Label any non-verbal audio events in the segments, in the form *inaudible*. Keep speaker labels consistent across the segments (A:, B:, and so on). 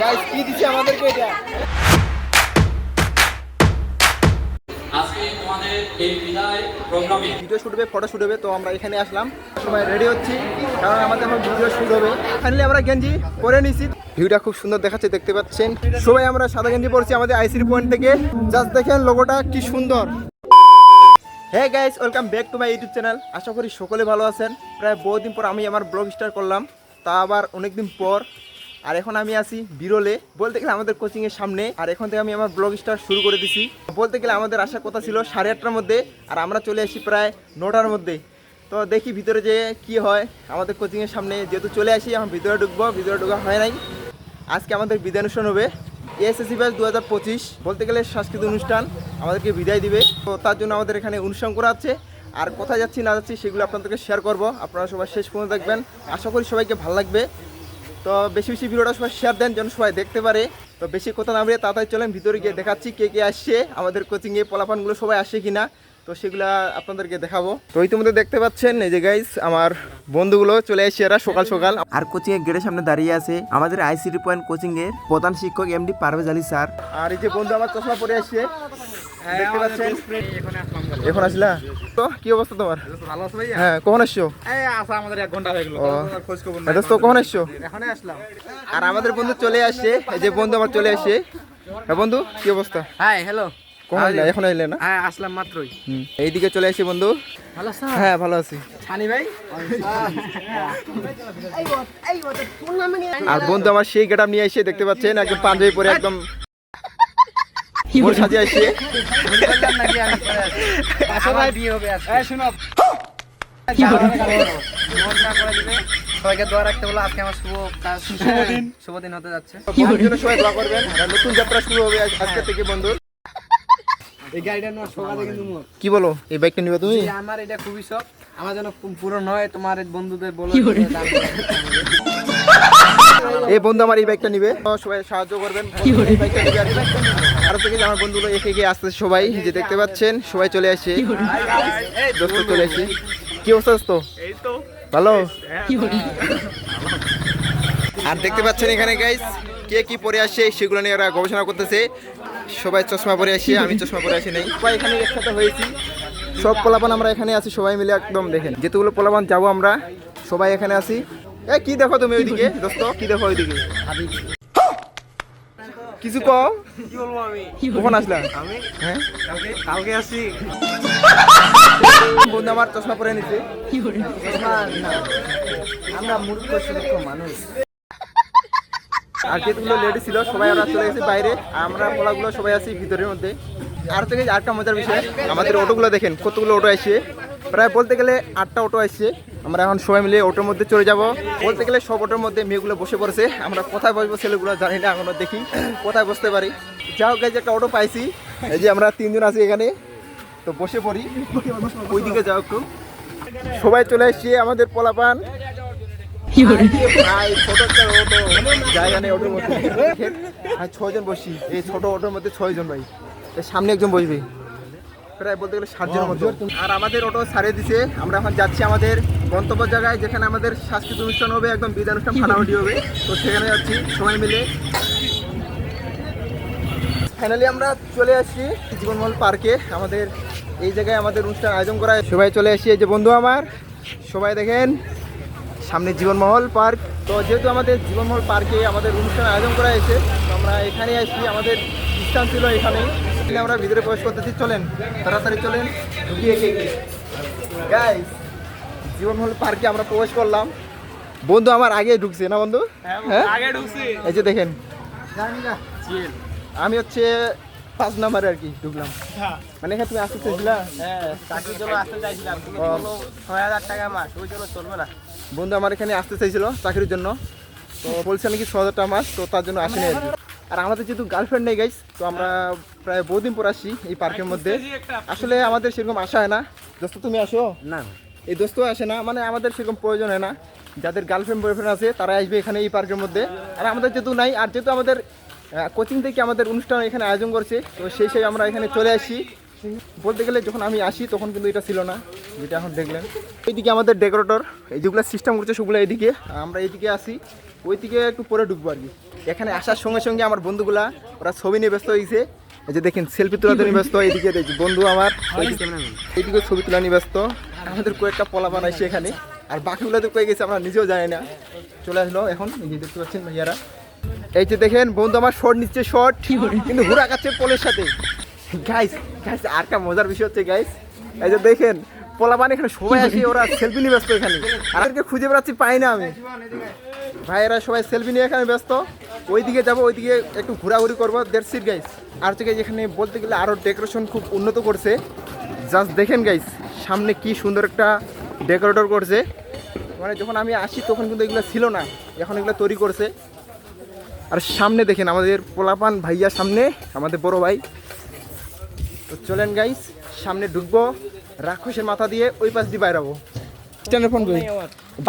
A: Guys কি দিছে আমাদেরকে এটা?
B: আজকে তোমাদের এই বিদায় প্রোগ্রামে।
A: ভিডিও শুট হবে ফটো শুট হবে তো আমরা এখানে আসলাম। রেডি হচ্ছি কারণ আমাদের এখন ভিডিও শুট হবে। ফাইনালি আমরা গেঞ্জি পরে নিছি। ভিউটা খুব সুন্দর দেখাচ্ছে দেখতে পাচ্ছেন? সবাই আমরা সাদা গেঞ্জি পরছি আমাদের আইসির পয়েন্ট থেকে। জাস্ট দেখেন লোগোটা কি সুন্দর। Guys welcome back to my YouTube channel আশা করি সকলে ভালো আছেন। প্রায় বহুদিন পর আমি আমার ব্লগ স্টার্ট করলাম। তা আবার অনেকদিন পর আর এখন আমি আছি বিরলে। বলতে গেলে আমাদের কোচিংয়ের সামনে। আর এখন থেকে আমি আমার ব্লগ স্টার শুরু করে দিছি। বলতে গেলে আমাদের আসার কথা ছিল সাড়ে আটটার মধ্যে। আর আমরা চলে আসি প্রায় নটার মধ্যে। তো দেখি ভিতরে যে কি হয় আমাদের কোচিংয়ের সামনে। যেহেতু চলে আসি, এখন ভিতরে ঢুকবো। ভিতরে ঢুকা হয় নাই। আজকে আমাদের বিদায় অনুষ্ঠান হবে। এসএসসি ব্যাচ দু হাজার পঁচিশ। বলতে গেলে সাংস্কৃতিক অনুষ্ঠান। আমাদেরকে বিদায় দিবে। তো তার জন্য আমাদের এখানে অনুষ্ঠান করা আছে। আর কোথায় যাচ্ছি, না যাচ্ছি, সেগুলো আপনাদেরকে শেয়ার করব। আপনারা সবাই শেষ পর্যন্ত দেখবেন। আশা করি সবাইকে ভালো লাগবে। তো বেশি বেশি ভিডিওটা সবাই শেয়ার দেন যেন সবাই দেখতে পারে। তো বেশি কথা না বলে তাড়াতাড়ি চলেন ভিতরে গিয়ে দেখাচ্ছি কে কে আসছে আমাদের কোচিংয়ে পোলাপানগুলো সবাই আসে কিনা। তো সেগুলা আপনাদেরকে দেখাবো। তো ইতিমধ্যে দেখতে পাচ্ছেন এই যে গাইস আমার বন্ধুগুলো চলে আসছে এরা সকাল সকাল। আর কোচিং এর গেটের সামনে দাঁড়িয়ে আছে আমাদের আইসিটি পয়েন্ট কোচিং এর প্রধান শিক্ষক এমডি পারভেজ আলী স্যার। আর এই যে বন্ধু আমার চশমা পরে আসছে। দেখতে পাচ্ছেন? এখন আসলা? তো কি অবস্থা তোমার?
C: ভালো আছে ভাইয়া?
A: হ্যাঁ কখন আসছো
C: এই আসা আমাদের এক ঘণ্টা হয়ে গেল। খোঁজ খবর
A: হ্যাঁ, দোস্ত কখন আসছো
C: আসলাম।
A: আর আমাদের বন্ধু চলে এই যে বন্ধু আমার চলে আসছে। হ্যাঁ বন্ধু কি অবস্থা?
C: হাই হ্যালো
A: কখন এখন আইলে না?
C: হ্যাঁ আসলাম মাত্রই।
A: এইদিকে চলে আসি বন্ধু।
C: ভালো
A: হ্যাঁ ভালো আছি।
C: ছানি ভাই?
A: আর বন্ধু আমার সেই গেটাপ নিয়ে এসে দেখতে পাচ্ছেন একদম পাঞ্জাবি পরে একদম সাজিয়ে আসছে
C: বললাম নাকি আমি পরে আছি। আমার বিয়ে হবে আজকে। এই শুনো। মনটা করে দিবে। সবাইকে দোয়া রাখতে বলো আজকে আমার শুভ শুভ দিন। হতে যাচ্ছে।
A: সবাই দোয়া করবেন। নতুন যাত্রা শুরু হবে আজকে থেকে বন্ধু।
C: এই গাড়িটা নেওয়া সকালে কিন্তু
A: কি বলো? এই বাইকটা নিবে তুমি?
C: আমার এটা খুবই শখ। আমার যেন পূরণ হয় তোমার এই বন্ধুদের বলো।
A: এই বন্ধু আমার এই বাইকটা নিবে। সবাই সাহায্য করবেন। এই বাইকটা নিবে আর থেকে আমার বন্ধুগুলো একে একে আসতেছে সবাই যে দেখতে পাচ্ছেন সবাই চলে আসে দোস্ত চলে আসে কি অবস্থা দোস্ত?
C: তো
A: ভালো? আর দেখতে পাচ্ছেন এখানে গাইস কে কি পরে আসে সেগুলো নিয়ে ওরা গবেষণা করতেছে। সবাই চশমা পরে আসি আমি চশমা পরে আসি নাই। সবাই এখানে একসাথে হয়েছি। সব পোলাপান আমরা এখানে আছি সবাই মিলে একদম দেখেন। যেতুগুলো পোলাপান যাব আমরা সবাই এখানে আছি। এ কি দেখো তুমি ওইদিকে? দোস্ত কি দেখো ওইদিকে? কিছু কম
C: কি বলব আমি
A: কখন আসলা?
C: আমি?
A: হ্যাঁ?
C: কালকে? আসি
A: বন্ধু আমার চশমা পরে নিচ্ছে
C: আমরা মূর্খ সুরক্ষ মানুষ।
A: আর যেগুলো লেডি ছিল সবাই আমরা চলে গেছি বাইরে। আমরা পোলাগুলো সবাই আছি ভিতরের মধ্যে। আর থেকে আরেকটা মজার বিষয় আমাদের অটোগুলো দেখেন কতগুলো অটো আসছে প্রায় বলতে গেলে আটটা অটো আসছে। আমরা এখন সবাই মিলে অটোর মধ্যে চলে যাব। বলতে গেলে সব অটোর মধ্যে মেয়েগুলো বসে পড়েছে। আমরা কোথায় বসবো ছেলেগুলো জানি না এখনও দেখি। কোথায় বসতে পারি। যাও গাইজ একটা অটো পাইছি। এই যে আমরা তিনজন আছি এখানে। তো বসে পড়ি। ওইদিকে যাও একটু। সবাই চলে এসছে আমাদের পোলাপান। জায়গা নেই অটোর মধ্যে। ছজন বসি এই ছোট অটোর মধ্যে ছয়জন ভাই। সামনে একজন বসবে। প্রায় বলতে গেলে ষাটজনের মতো। আর আমাদের অটো ছাড়িয়ে দিছে। আমরা এখন যাচ্ছি আমাদের গন্তব্য জায়গায়, যেখানে আমাদের সাংস্কৃতিক অনুষ্ঠান হবে, একদম বিদায় অনুষ্ঠান ফাটাফাটি হবে। তো সেখানে যাচ্ছি, সবাই মিলে। ফাইনালি আমরা চলে আসছি জীবনমহল পার্কে। আমাদের এই জায়গায় আমাদের অনুষ্ঠান আয়োজন করা সবাই চলে আসি এই যে বন্ধু আমার। সবাই দেখেন, সামনে জীবনমহল পার্ক। তো যেহেতু আমাদের জীবনমহল পার্কে আমাদের অনুষ্ঠান আয়োজন করা হয়েছে, তো আমরা এখানে আসছি। আমাদের স্থান ছিল এখানেই এখানে। আমরা ভিতরে প্রবেশ করতেছি চলেন তাড়াতাড়ি চলেন ঢুকিয়ে গাইস জীবনমহল পার্কে আমরা প্রবেশ করলাম। বন্ধু আমার আগে ঢুকছে না বন্ধু? হ্যাঁ
C: আগে ঢুকছি।
A: এই যে দেখেন। আমি হচ্ছে পাঁচ নাম্বারে আর কি ঢুকলাম। মানে এখানে তুমি আসতে চাইছিলা?
C: হ্যাঁ চাকরির জন্য আসতে চাইছিলাম। ছয় হাজার টাকা মাস ওই জন্য চলবে না।
A: বন্ধু আমার এখানে আসতে চাইছিল চাকরির জন্য। তো বলছে নাকি ছ হাজার টাকা মাস তো তার জন্য আসেনি আর কি। আর আমাদের যেহেতু গার্লফ্রেন্ড নেই গাইস তো আমরা প্রায় বহুদিন পর আসি এই পার্কের মধ্যে। আসলে আমাদের সেরকম আসা হয় না। দোস্ত তুমি আসো?
C: না।
A: এই দোস্ত আসে না মানে আমাদের সেরকম প্রয়োজন হয় না। যাদের গার্লফ্রেন্ড বয়ফ্রেন্ড আছে তারা আসবে এখানে এই পার্কের মধ্যে। আর আমাদের যেহেতু নাই আর যেহেতু আমাদের কোচিং থেকে আমাদের অনুষ্ঠান এখানে আয়োজন করছে তো সেই সেই আমরা এখানে চলে আসি বলতে গেলে যখন আমি আসি তখন কিন্তু এটা ছিল না যেটা এখন দেখলেন। এইদিকে আমাদের ডেকোরেটর এই যেগুলো সিস্টেম করছে সেগুলো এইদিকে। আমরা এইদিকে আসি। ওইদিকে একটু পরে ঢুকবো আর কি। এখানে আসার সঙ্গে সঙ্গে আমার বন্ধুগুলা, ওরা ছবি নিয়ে ব্যস্ত হয়েছে। এই যে দেখেন সেলফি তোলাতে নিয়ে ব্যস্ত, এইদিকে দেখছি বন্ধু আমার, এইদিকে- ছবি তোলা নিয়ে ব্যস্ত। আমাদের কয়েকটা পলা বানাইছে এখানে, আর বাকিগুলো তো কয়ে গেছে, আমরা নিজেও জানি না। চলে আসলো এখন যে দেখতে পাচ্ছেন ভাইয়ারা। এই যে দেখেন, বন্ধু আমার শর্ট নিচ্ছে শর্ট কিন্তু ঘুরা কাচ্ছে পোলের সাথে। গাইস গাইস আর একটা মজার বিষয় হচ্ছে গাইস এই যে দেখেন পোলাপান এখানে সবাই আসে, ওরা সেলফি নিয়ে ব্যস্ত এখানে। আরকে খুঁজে বেড়াচ্ছি, পাই না আমি। ভাইয়েরা সবাই সেলফি নিয়ে এখানে ব্যস্ত। ওইদিকে যাব, ওইদিকে একটু ঘোরাঘুরি করব। দেড় সিট গাইস আর থেকে যেখানে বলতে গেলে আরও ডেকোরেশন খুব উন্নত করছে। জাস্ট দেখেন গাইস সামনে কি সুন্দর একটা ডেকোরেটর করছে। মানে যখন আমি আসি, তখন কিন্তু এগুলো ছিল না। এখন এগুলো তৈরি করছে। আর সামনে দেখেন, আমাদের পোলাপান ভাইয়া সামনে, আমাদের বড় ভাই। তো চলেন গাইস সামনে ঢুকবো, রাক্ষসের মাথা দিয়ে ওই পাশ দিয়ে বাইরাবো স্ট্যান্ডের ফোন করি।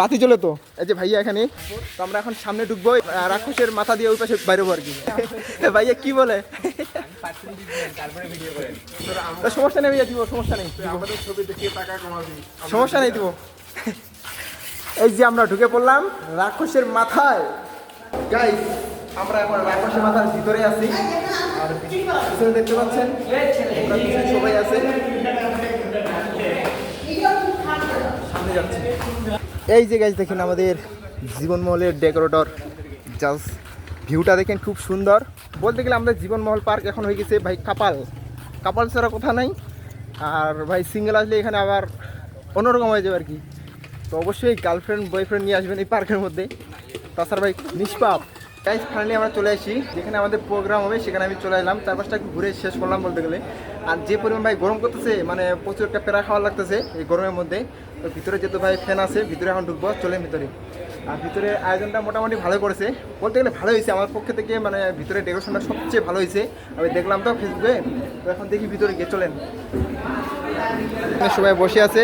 A: বাতি চলে তো। এই যে ভাইয়া এখানে তো আমরা এখন সামনে ঢুকবো। রাক্ষসের মাথা দিয়ে ওই পাশে বাইরেবো আর কি? *laughs* ভাইয়া কি বলে? তো সমস্যা নেই ভাইয়া দিব সমস্যা নেই। সমস্যা নেই দিব। এই যে আমরা ঢুকে পড়লাম রাক্ষসের মাথায়। গাইস আমরা এখন রাক্ষসের মাথার ভিতরে আছি। আর দেখতে পাচ্ছেন? সবাই আছে সামনে যাচ্ছি এই যে গাইস দেখেন আমাদের জীবনমহলের ডেকোরেটর জাস্ট ভিউটা দেখেন খুব সুন্দর। বলতে গেলে আমাদের জীবনমহল পার্ক এখন হয়ে গেছে ভাই কাপাল। কাপাল ছাড়া কথা নাই। আর ভাই সিঙ্গেল আসলে এখানে আবার অন্যরকম হয়ে যাবে আর কি। তো অবশ্যই গার্লফ্রেন্ড বয়ফ্রেন্ড নিয়ে আসবেন এই পার্কের মধ্যে। তাছাড়া ভাই নিষ্পাপ। গাইজ ফাইনালি আমরা চলে আসি। যেখানে আমাদের প্রোগ্রাম হবে, সেখানে আমি চলে এলাম। চারপাশটা ঘুরে শেষ করলাম বলতে গেলে। আর যে পরিমাণ ভাই গরম করতেছে মানে প্রচুর একটা পেরা খাওয়া লাগতেছে এই গরমের মধ্যে। তো ভিতরে যেহেতু ভাই ফ্যান আছে, ভিতরে এখন ঢুকবো চলে ভিতরে। আর ভিতরে আয়োজনটা মোটামুটি ভালো করেছে। বলতে গেলে ভালো হয়েছে, আমার পক্ষে থেকে মানে ভিতরে ডেকোরেশনটা সবচেয়ে ভালো হয়েছে। আমি দেখলাম তো ফেসবুকে, তো এখন দেখি ভিতরে গিয়ে চলেন। সবাই বসে আছে,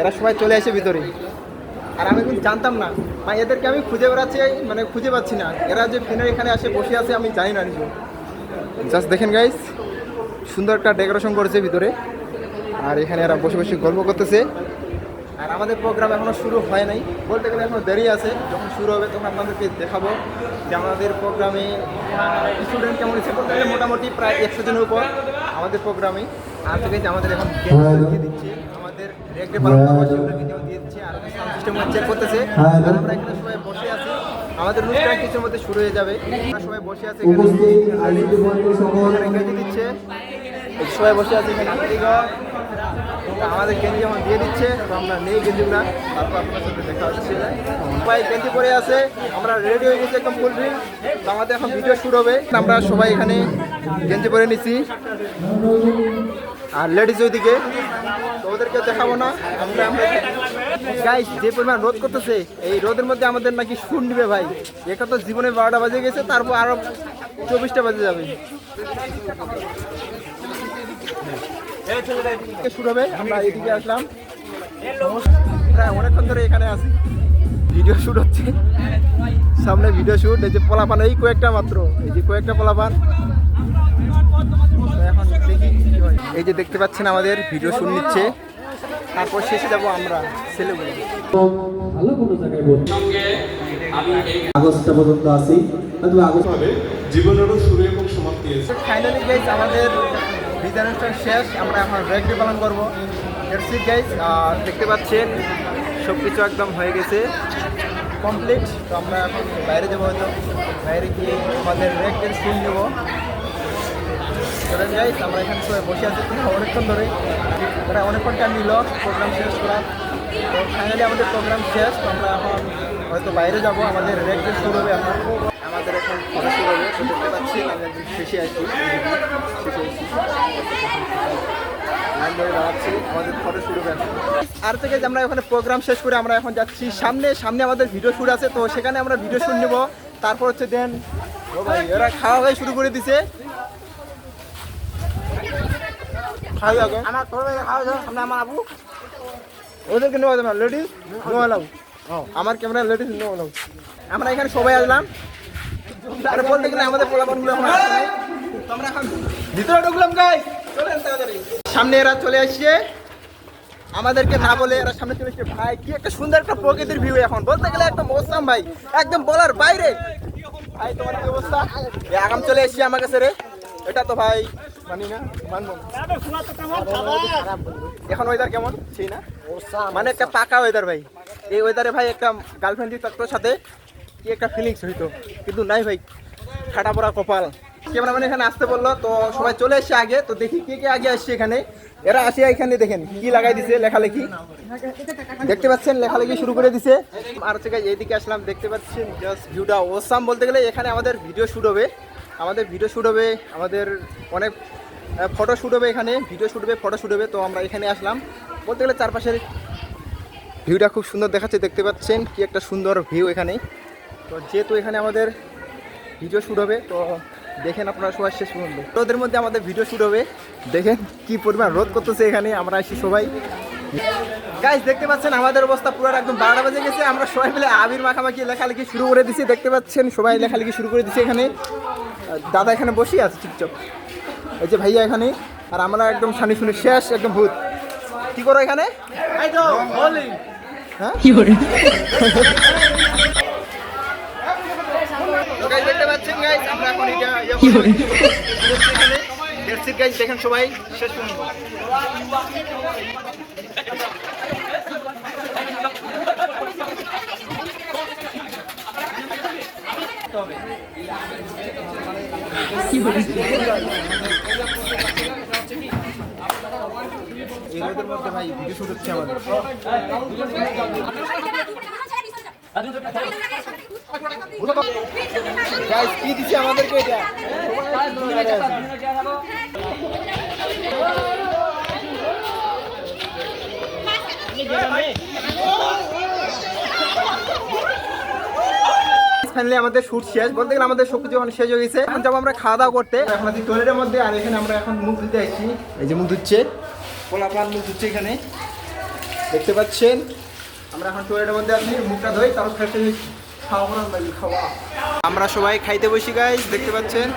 A: এরা সবাই চলে আসে ভিতরে। আর আমি কিন্তু জানতাম না মানে এদেরকে আমি খুঁজে বেড়াচ্ছি মানে খুঁজে পাচ্ছি না। এরা যে ফ্যানের এখানে আসে, বসে আছে, আমি জানি না নিজে জাস্ট দেখেন গাইস সুন্দর একটা ডেকোরেশন করেছে ভিতরে। আর এখানে এরা বসে বসে গল্প করতেছে। আর আমাদের প্রোগ্রাম এখনও শুরু হয় নাই। বলতে গেলে এখনও দেরি আছে। যখন শুরু হবে তখন আপনাদেরকে দেখাবো যে আমাদের প্রোগ্রামে স্টুডেন্ট কেমন হচ্ছে বলতে গেলে মোটামুটি প্রায় একশো জনের উপর আমাদের প্রোগ্রামে। আর থেকে যে আমাদের এখন দিয়ে দিচ্ছে। আমাদের রেগডে পালন দিয়ে দিচ্ছে আর সিস্টেম চেক করতেছে। আমরা এখানে সবাই বসে আছি। আমাদের অনুষ্ঠান কিছুর মধ্যে শুরু হয়ে যাবে। সবাই বসে আছি দিচ্ছে। সবাই বসে আছে আমাদের গেঞ্জি যখন দিয়ে দিচ্ছে, তো আমরা নেই গেঞ্জিগুলা তারপর আপনার সাথে দেখা হচ্ছে। সবাই পরে আছে, আমরা রেডি হয়ে গেছি একদম ফুল তো আমাদের এখন ভিডিও শুরু হবে। আমরা সবাই এখানে গেঞ্জি পরে নিছি আর লেডিস ওইদিকে, তো ওদেরকে দেখাবো না। আমরা আমরা গাইস যে পরিমাণ রোদ করতেছে, এই রোদের মধ্যে আমাদের নাকি সুর নিবে ভাই। একা তো জীবনে বারোটা বাজে গেছে, তারপর আরও চব্বিশটা বাজে যাবে। শুরু হবে আমরা এদিকে আসলাম। প্রায় অনেকক্ষণ ধরে এখানে আছি। ভিডিও শুট হচ্ছে। সামনে ভিডিও শুট এই যে পোলাপান এই কয়েকটা মাত্র। এই যে কয়েকটা পোলাপান। তো এখন দেখি এই যে দেখতে পাচ্ছেন আমাদের ভিডিও শুট নিচ্ছে। তারপর শেষে যাব আমরা ছেলেগুলো
D: ভালো কোনো জায়গায় আগস্টটা পর্যন্ত
E: জীবনেরও শুরু এবং সমাপ্তি আছে
A: ফাইনালি গাইজ আমাদের বিদায় অনুষ্ঠান শেষ, আমরা এখন ব্রেক পালন করব। এরসি গাইজ দেখতে পাচ্ছেন সব কিছু একদম হয়ে গেছে কমপ্লিট তো আমরা এখন বাইরে যাব হয়তো। বাইরে গিয়ে আমাদের ব্রেক ডে সিন নেব। চলেন গাইজ আমরা এখানে সবাই বসে আছি। অনেকক্ষণ ধরে। ওরা অনেকক্ষণ টাইম নিল প্রোগ্রাম শেষ করার তো ফাইনালি আমাদের প্রোগ্রাম শেষ, তো আমরা এখন হয়তো বাইরে যাব। আমাদের রেক ডে শুরু হবে এখন। আমাদের এখন শুরু হবে। তো দেখতে পাচ্ছি আমি একদম শেষে আছি শেষে আছি লাইন ধরে দাঁড়াচ্ছি। আমাদের ফটো শুরু হবে আর থেকে আমরা ওখানে প্রোগ্রাম শেষ করে আমরা এখন যাচ্ছি সামনে। সামনে আমাদের ভিডিও শুট আছে তো সেখানে আমরা ভিডিও শুট নেব। তারপর হচ্ছে দেন ও ভাই ওরা খাওয়া খাওয়াই শুরু করে দিছে। আমার খাওয়া সামনে আমার আবু। ওদেরকে নেওয়া যাবে লেডিস নেওয়া লাউ আমার ক্যামেরা লেডিস নেওয়া আমরা এখানে সবাই আসলাম। আর বলতে গেলে আমাদের পোলাপানগুলো এখন আমরা এখন ভিতরে ঢুকলাম গাই চলেন তাড়াতাড়ি সামনে এরা চলে আসছে। আমাদেরকে না বলে এরা সামনে চলে এসছে ভাই কি একটা সুন্দর একটা প্রকৃতির ভিউ এখন। বলতে গেলে একদম মৌসাম ভাই। একদম বলার বাইরে। ভাই তোমার কি অবস্থা? এই আগাম চলে এসছি আমার কাছে রে। এটা তো ভাই মানি না মানবো এখন ওয়েদার কেমন? সেই না? মানে একটা পাকা ওয়েদার ভাই। এই ওয়েদারে ভাই একটা গার্লফ্রেন্ড থাকতো সাথে। কি একটা ফিলিংস হইতো? কিন্তু নাই ভাই, ফাটা পড়া কপাল। ক্যামেরাম্যান এখানে আসতে বলল, তো সবাই চলে এসছে আগে, তো দেখি কে কে আগে আসছে এখানে। এরা আসে এখানে, দেখেন কি লাগাই দিছে লেখালেখি। দেখতে পাচ্ছেন, লেখালেখি শুরু করে দিছে। আর হচ্ছে এইদিকে আসলাম, দেখতে পাচ্ছেন জাস্ট ভিউটা ওসাম বলতে গেলে এখানে আমাদের ভিডিও শ্যুট হবে। আমাদের ভিডিও শ্যুট হবে, আমাদের অনেক ফটো শ্যুট হবে এখানে ভিডিও শ্যুট হবে ফটো শ্যুট হবে, তো আমরা এখানে আসলাম। বলতে গেলে চারপাশের ভিউটা খুব সুন্দর দেখাচ্ছে, দেখতে পাচ্ছেন কি একটা সুন্দর ভিউ এখানে। তো যেহেতু এখানে আমাদের ভিডিও শ্যুট হবে তো দেখেন আপনারা সবাই শেষ পর্যন্ত। রোদের মধ্যে আমাদের ভিডিও শ্যুট হবে। দেখেন কি পরিমাণ রোদ করতেছে এখানে আমরা আসি সবাই। গাইজ দেখতে পাচ্ছেন আমাদের অবস্থা পুরো একদম বারোটা বাজে গেছে। আমরা সবাই মিলে আবির মাখামাখি লেখালেখি শুরু করে দিছি। দেখতে পাচ্ছেন সবাই লেখালেখি শুরু করে দিছে এখানে। দাদা এখানে বসে আছে চুপচাপ। এই যে ভাইয়া এখানে আর আমরা একদম শানি শুনি শেষ একদম ভূত। কি করো এখানে? হ্যাঁ? *laughs* দেখতে পাচ্ছেন guys, আমরা এখন এটা ইয়ে guys, দেখেন সবাই শেষ পর্যন্ত এই রোদের মধ্যে ভাই ভিডিও শুট হচ্ছে আমাদের গাইস কি আমাদেরকে এটা? আমাদের শুট শেষ। বলতে গেলে আমাদের সব কিছু শেষ হয়ে গেছে। এখন যাব আমরা খাওয়া দাওয়া করতে। এখন আছি টয়লেটের মধ্যে, আর এখানে আমরা এখন মুখ ধুতে আসছি। এই যে মুখ ধুচ্ছে। পোলা পান মুখ ধুচ্ছে এখানে। দেখতে পাচ্ছেন? আমরা এখন টয়লেটের মধ্যে আছি, মুখটা ধুই, তারপর ফ্রেশ খাওয়া আমরা সবাই খাইতে বসি গাইস দেখতে পাচ্ছেন?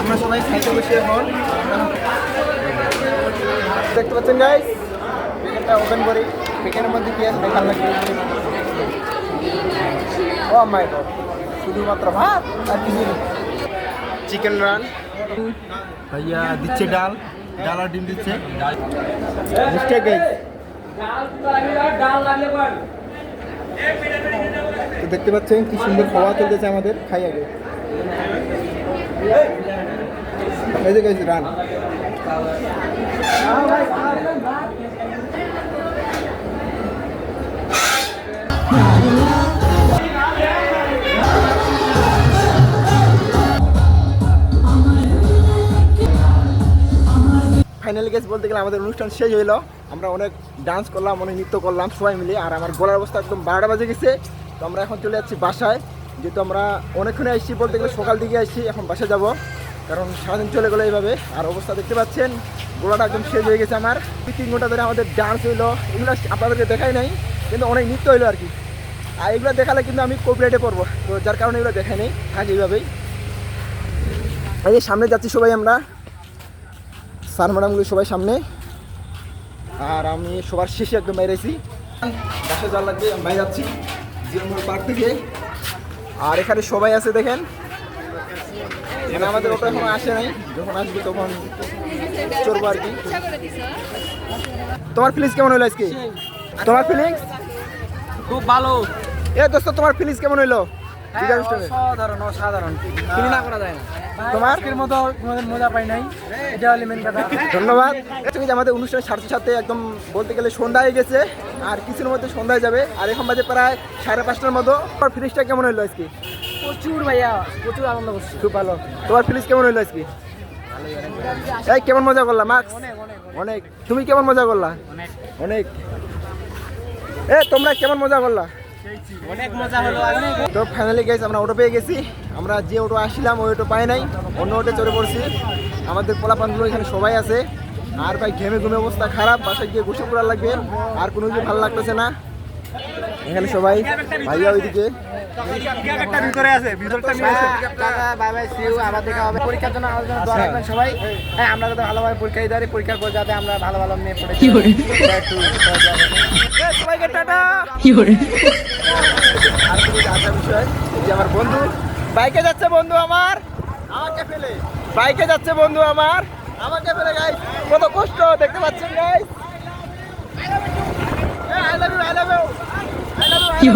A: আমরা সবাই খাইতে বসি এখন। দেখতে পাচ্ছেন গাইস চিকেনটা ওপেন করি। চিকেনের মধ্যে কি আছে দেখার লাগবে? ও মাই গড শুধুমাত্র ভাত আর কিছু চিকেন রান ভাইয়া দিচ্ছে ডাল। ডাল আর ডিম দিচ্ছে। মিস্টেক গাইস তো দেখতে পাচ্ছেন কি সুন্দর খাওয়া চলতেছে আমাদের খাই আগে রান ফাইনালি গেস বলতে গেলে আমাদের অনুষ্ঠান শেষ হইল। আমরা অনেক ডান্স করলাম, অনেক নৃত্য করলাম, সবাই মিলে। আর আমার গলার অবস্থা একদম বারোটা বাজে গেছে। তো আমরা এখন চলে যাচ্ছি বাসায়। যেহেতু আমরা অনেকক্ষণে আসছি বলতে গেলে সকাল দিকে আসছি এখন বাসায় যাব। কারণ সারাদিন চলে গেলো এইভাবে। আর অবস্থা দেখতে পাচ্ছেন গোলাটা একদম শেষ হয়ে গেছে আমার। দুই তিন ঘণ্টা ধরে আমাদের ডান্স হইল। এগুলো আপনাদেরকে দেখাই নাই, কিন্তু অনেক নৃত্য হইল আর কি। আর এগুলো দেখালে কিন্তু আমি কপিরাইটে পড়ব। তো যার কারণে এগুলো দেখাই নেই থাকে এইভাবেই। এই যে সামনে যাচ্ছি সবাই আমরা। স্যার ম্যাডামগুলো সবাই সামনে। আর আমি সবার শেষে একদম বাইরেছি বাসা যাওয়ার লাগবে, আমি বাইরে যাচ্ছি। জিরোমোড় পার্ক থেকে আর এখানে সবাই আছে দেখেন। এখানে আমাদের ওটা এখনও আসে নাই যখন আসবে তখন চড়বো আর কি। তোমার ফিলিংস কেমন হলো আজকে? তোমার ফিলিংস
C: খুব ভালো।
A: এ দোস্ত তোমার ফিলিংস কেমন হইল? অনুষ্ঠানে?
C: অসাধারণ অসাধারণ। তুলনা করা যায় না।
A: তোমার?
C: আজকের মতো মজা পাই নাই। এটা হলে মেন কথা।
A: ধন্যবাদ। আমাদের অনুষ্ঠানের সাথে সাথে একদম বলতে গেলে সন্ধ্যা হয়ে গেছে। আর কিছুর মধ্যে সন্ধ্যায় যাবে। আর এখন বাজে প্রায় সাড়ে পাঁচটার মতো। তোমার ফিলিংসটা কেমন হইল আজকে?
C: প্রচুর ভাইয়া প্রচুর আনন্দ করছি।
A: খুব ভালো। তোমার ফিলিংস কেমন হইল আজকে? এই কেমন মজা করলা মার্কস অনেক তুমি কেমন মজা করলা? অনেক। এ তোমরা কেমন মজা করলা?
C: অনেক মজা হলো
A: তো ফাইনালি গেছি আমরা অটো পেয়ে গেছি। আমরা যে অটো আসছিলাম ওই অটো পাই নাই। অন্য অটো চড়ে পড়ছি। আমাদের পোলাপানগুলো এখানে সবাই আছে। আর ভাই ঘেমে ঘুমে অবস্থা খারাপ বাসায় গিয়ে গোসল করার লাগবে আর কোনো কিছু ভালো লাগতেছে না এখানে সবাই ভাইয়া ওইদিকে
C: বাই বাই সিউ আবার দেখা হবে পরীক্ষার জন্য আমাদের জন্য দোয়া রাখবেন সবাই হ্যাঁ আমরা যাতে ভালোভাবে পরীক্ষা দিতে পারি পরীক্ষার পর যাতে আমরা ভালো ভালো মেয়ে পড়ে
A: আর কিছু আসার বিষয় যে আমার বন্ধু বাইকে যাচ্ছে বন্ধু আমার আমাকে ফেলে বাইকে যাচ্ছে বন্ধু আমার আমাকে ফেলে গাইস কত কষ্ট, দেখতে পাচ্ছেন guys I love you I love you I love you